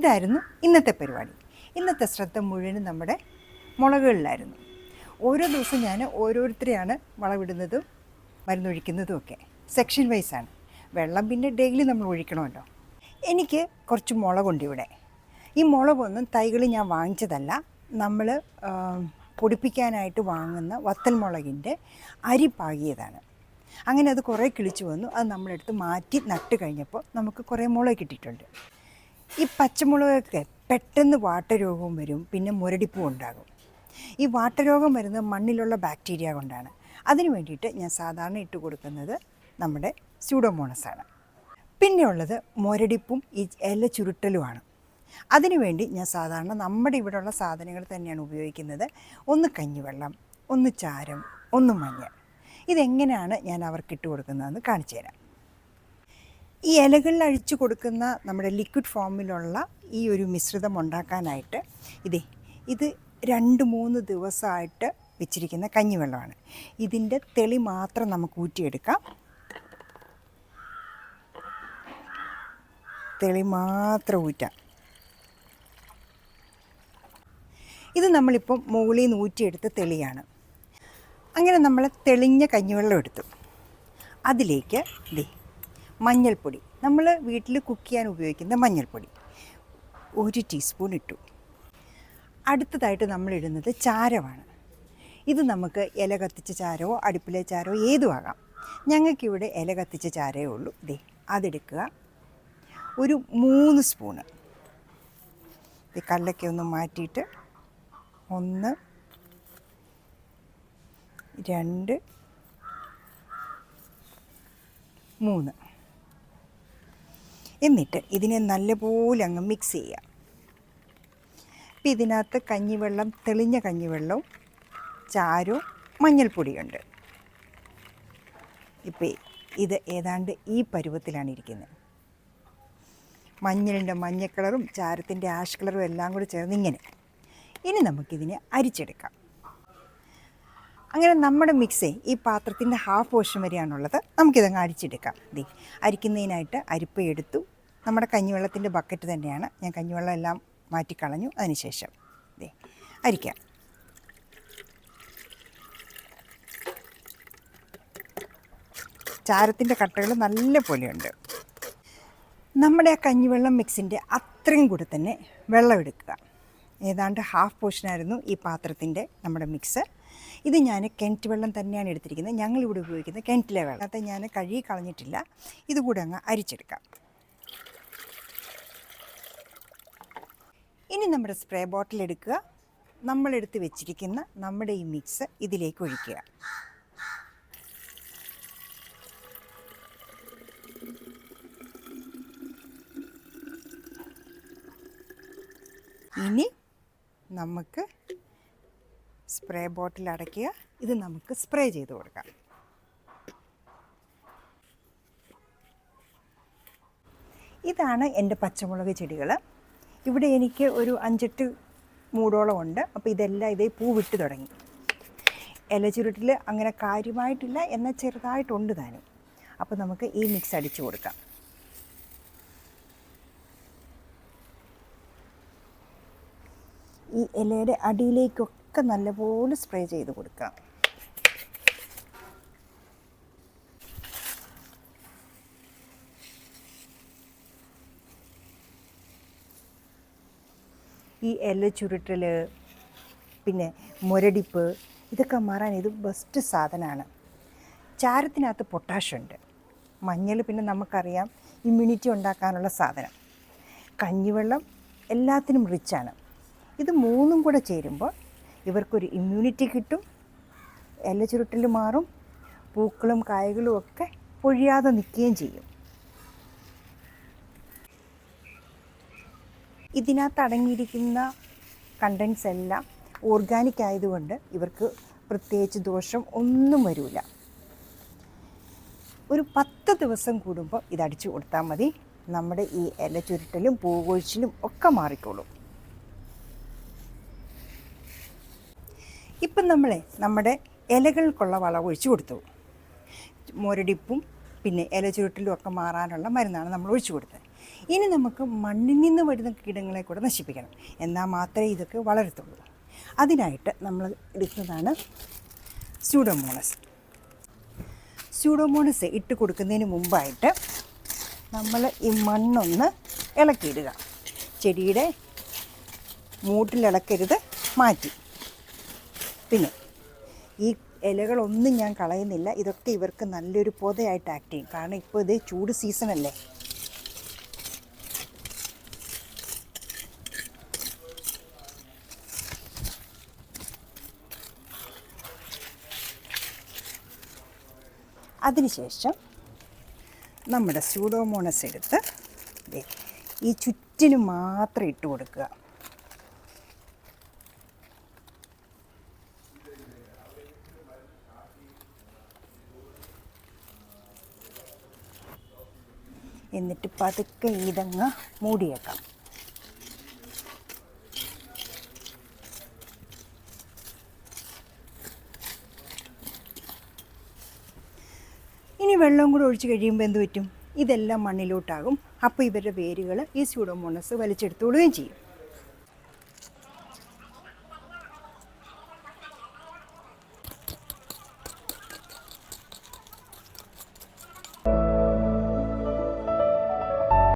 ഇതായിരുന്നു ഇന്നത്തെ പരിപാടി. ഇന്നത്തെ ശ്രദ്ധ മുഴുവനും നമ്മുടെ മുളകുകളിലായിരുന്നു. ഓരോ ദിവസം ഞാൻ ഓരോരുത്തരെയാണ് വളവിടുന്നതും മരുന്നൊഴിക്കുന്നതും ഒക്കെ. സെക്ഷൻ വൈസാണ് വെള്ളം പിന്നെ ഡെയിലി നമ്മൾ ഒഴിക്കണമല്ലോ. എനിക്ക് കുറച്ച് മുളകുണ്ട് ഇവിടെ. ഈ മുളകൊന്നും തൈകൾ ഞാൻ വാങ്ങിച്ചതല്ല. നമ്മൾ പൊടിപ്പിക്കാനായിട്ട് വാങ്ങുന്ന വത്തൽ മുളകിന്റെ അരി പാകിയതാണ്. അങ്ങനെ അത് കുറേ കിളിച്ചു വന്നു. അത് നമ്മളെടുത്ത് മാറ്റി നട്ട് കഴിഞ്ഞപ്പോൾ നമുക്ക് കുറേ മുളക് കിട്ടിയിട്ടുണ്ട്. ഈ പച്ചമുളകൊക്കെ പെട്ടെന്ന് വാട്ടരോഗവും വരും പിന്നെ മുരടിപ്പും ഉണ്ടാകും. ഈ വാട്ടരോഗം വരുന്നത് മണ്ണിലുള്ള ബാക്ടീരിയ കൊണ്ടാണ്. അതിന് വേണ്ടിയിട്ട് ഞാൻ സാധാരണ ഇട്ട് കൊടുക്കുന്നത് നമ്മുടെ സ്യൂഡോമോണസാണ്. പിന്നെ ഉള്ളത് മുരടിപ്പും ഈ ഇല ചുരുട്ടലുമാണ്. അതിനുവേണ്ടി ഞാൻ സാധാരണ നമ്മുടെ ഇവിടെയുള്ള സാധനങ്ങൾ തന്നെയാണ് ഉപയോഗിക്കുന്നത്. ഒന്ന് കഞ്ഞിവെള്ളം ഒന്ന് ചാരം ഒന്ന് മഞ്ഞൾ. ഇതെങ്ങനെയാണ് ഞാൻ അവർക്ക് ഇട്ട് കൊടുക്കുന്നതെന്ന് കാണിച്ചു തരാം ഈ ഇലകളിൽ അഴിച്ചു കൊടുക്കുന്ന നമ്മുടെ ലിക്വിഡ് ഫോമിലുള്ള ഈ ഒരു മിശ്രിതം ഉണ്ടാക്കാനായിട്ട് ഇതേ ഇത് രണ്ട് മൂന്ന് ദിവസമായിട്ട് വെച്ചിരിക്കുന്ന കഞ്ഞിവെള്ളമാണ്. ഇതിന്റെ തെളി മാത്രം നമുക്ക് ഊറ്റിയെടുക്കാം. തെളി മാത്രം ഊറ്റാം. ഇത് നമ്മളിപ്പം മുകളിൽ നിന്ന് ഊറ്റിയെടുത്ത തെളിയാണ്. അങ്ങനെ നമ്മൾ തെളിഞ്ഞ കഞ്ഞിവെള്ളം എടുത്തു. അതിലേക്ക് ദേ മഞ്ഞൾപ്പൊടി. നമ്മൾ വീട്ടിൽ കുക്ക് ചെയ്യാൻ ഉപയോഗിക്കുന്ന മഞ്ഞൾപ്പൊടി. ഒരു ടീസ്പൂൺ ഇട്ടു. അടുത്തതായിട്ട് നമ്മൾ ഇടുന്നത് ചാരമാണ് ഇത് നമുക്ക് ഇല കത്തിച്ച ചാരമോ അടുപ്പിലെ ചാരമോ ആകാം. ഞങ്ങൾക്കിവിടെ ഇല കത്തിച്ച ചാരമേ ഉള്ളൂ. ദേ അതെടുക്കുക. ഒരു മൂന്ന് സ്പൂണ് ഈ കല്ലൊക്കെ ഒന്ന് മാറ്റിയിട്ട് ഒന്ന് രണ്ട് മൂന്ന്. എന്നിട്ട് ഇതിനെ നല്ലപോലെ അങ്ങ് മിക്സ് ചെയ്യുക. അപ്പം ഇതിനകത്ത് കഞ്ഞിവെള്ളം തെളിഞ്ഞ കഞ്ഞിവെള്ളവും ചാരവും മഞ്ഞൾപ്പൊടിയുണ്ട്. ഇപ്പം ഇത് ഏതാണ്ട് ഈ പരുവത്തിലാണ് ഇരിക്കുന്നത്. മഞ്ഞളിന്റെ മഞ്ഞ കളറും ചാരത്തിന്റെ ആഷ് കളറും എല്ലാം കൂടി ചേർന്ന് ഇങ്ങനെ. ഇനി നമുക്കിതിനെ അരിച്ചെടുക്കാം. അങ്ങനെ നമ്മുടെ മിക്സേ ഈ പാത്രത്തിന്റെ ഹാഫ് പോർഷൻ വരെയാണുള്ളത്. നമുക്കിതങ്ങ് അരിച്ചെടുക്കാം. ദേ അരിക്കുന്നതിനായിട്ട് അരിപ്പ എടുത്തു. നമ്മുടെ കഞ്ഞിവെള്ളത്തിന്റെ ബക്കറ്റ് തന്നെയാണ്. ഞാൻ കഞ്ഞിവെള്ളം എല്ലാം മാറ്റിക്കളഞ്ഞു. അതിനുശേഷം ദേ അരിക്കാം. ചാരത്തിന്റെ കട്ടകൾ നല്ല പോലെയുണ്ട്. നമ്മുടെ ആ കഞ്ഞിവെള്ളം മിക്സിന്റെ അത്രയും കൂടെ തന്നെ വെള്ളം എടുക്കുക. ഏതാണ്ട് ഹാഫ് പോർഷനായിരുന്നു ഈ പാത്രത്തിന്റെ നമ്മുടെ മിക്സ് ഇത് ഞാൻ കിണറ്റ് വെള്ളം തന്നെയാണ് എടുത്തിരിക്കുന്നത്. ഞങ്ങളിവിടെ ഉപയോഗിക്കുന്നത് കിണറ്റിലെ വെള്ളം. അത് ഞാൻ കഴുകി കളഞ്ഞിട്ടില്ല. ഇതുകൂടെ അങ്ങ് അരിച്ചെടുക്കാം. ഇനി നമ്മുടെ സ്പ്രേ ബോട്ടിൽ എടുക്കുക. നമ്മളെടുത്ത് വെച്ചിരിക്കുന്ന നമ്മുടെ ഈ മിക്സ് ഇതിലേക്ക് ഒഴിക്കുക. ഇനി നമുക്ക് സ്പ്രേ ബോട്ടിൽ അടയ്ക്കുക. ഇത് നമുക്ക് സ്പ്രേ ചെയ്ത് കൊടുക്കാം. ഇതാണ് എന്റെ പച്ചമുളക് ചെടികൾ ഇവിടെ എനിക്ക് ഒരു അഞ്ചെട്ട് മൂടോളം ഉണ്ട്. അപ്പോൾ ഇതെല്ലാം ഇതേ പൂ വിട്ട് തുടങ്ങി. ഇല ചുരുട്ടിൽ അങ്ങനെ കാര്യമായിട്ടില്ല. എന്നാൽ ചെറുതായിട്ടുണ്ട് താനും. അപ്പോൾ നമുക്ക് ഈ മിക്സ് അടിച്ചു കൊടുക്കാം. ഈ ഇലയുടെ അടിയിലേക്കൊക്കെ നല്ലപോലെ സ്പ്രേ ചെയ്ത് കൊടുക്കാം. ഈ ഇല ചുരുട്ടൽ പിന്നെ മുരടിപ്പ് ഇതൊക്കെ മാറാൻ ഇത് ബെസ്റ്റ് സാധനമാണ് ചാരത്തിനകത്ത് പൊട്ടാഷ്യം ഉണ്ട്. മഞ്ഞൾ പിന്നെ നമുക്കറിയാം ഇമ്മ്യൂണിറ്റി ഉണ്ടാക്കാനുള്ള സാധനം. കഞ്ഞിവെള്ളം എല്ലാത്തിനും റിച്ചാണ് ഇത് മൂന്നും കൂടെ ചേരുമ്പോൾ ഇവർക്കൊരു ഇമ്മ്യൂണിറ്റി കിട്ടും. ഇല ചുരുട്ടൽ മാറും. പൂക്കളും കായകളും ഒക്കെ പൊഴിയാതെ നിൽക്കുകയും ചെയ്യും. ഇതിനകത്ത് അടങ്ങിയിരിക്കുന്ന കണ്ടൻസ് എല്ലാം ഓർഗാനിക് ആയതുകൊണ്ട് ഇവർക്ക് പ്രത്യേകിച്ച് ദോഷം ഒന്നും വരില്ല ഒരു പത്ത് ദിവസം കൂടുമ്പോൾ ഇത് അടിച്ചു കൊടുത്താൽ മതി. നമ്മുടെ ഈ ഇല ചുരുട്ടലും പൂകൊഴിച്ചിലും ഒക്കെ മാറിക്കോളും. ഇപ്പം നമ്മളെ നമ്മുടെ ഇലകൾക്കുള്ള വളം ഒഴിച്ചു കൊടുത്തു. മുരടിപ്പും പിന്നെ ഇല ചുരുട്ടിലും ഒക്കെ മാറാനുള്ള മരുന്നാണ് നമ്മൾ ഒഴിച്ചു കൊടുത്തത്. ഇനി നമുക്ക് മണ്ണിൽ നിന്ന് വരുന്ന കീടങ്ങളെ കൂടെ നശിപ്പിക്കണം. എന്നാൽ മാത്രമേ ഇതൊക്കെ വളരത്തുള്ളൂ. അതിനായിട്ട് നമ്മൾ എടുക്കുന്നതാണ് സ്യൂഡോമോണസ്. സ്യൂഡോമോണസ് ഇട്ട് കൊടുക്കുന്നതിന് മുമ്പായിട്ട് നമ്മൾ ഈ മണ്ണൊന്ന് ഇളക്കിയിടുക. ചെടിയുടെ മൂട്ടിലിളക്കരുത് മാറ്റി. പിന്നെ ഈ ഇലകളൊന്നും ഞാൻ കളയുന്നില്ല. ഇതൊക്കെ ഇവർക്ക് നല്ലൊരു പൊതയായിട്ട് ആക്ട് ചെയ്യും. കാരണം ഇപ്പോൾ ഇത് ചൂട് സീസണല്ലേ അതിനുശേഷം നമ്മുടെ സ്യൂഡോമോണസ് എടുത്ത് ഈ ചുറ്റിന് മാത്രം ഇട്ട് കൊടുക്കുക. എന്നിട്ട് പതുക്കെ ഇതങ്ങ് മൂടിയേക്കാം. ഇനി വെള്ളം കൂടെ ഒഴിച്ച് കഴിയുമ്പോൾ എന്ത് പറ്റും? ഇതെല്ലാം മണ്ണിലോട്ടാകും. അപ്പോൾ ഇവരുടെ വേരുകൾ ഈ സ്യൂഡോമോണസ് വലിച്ചെടുത്തോളുകയും ചെയ്യും.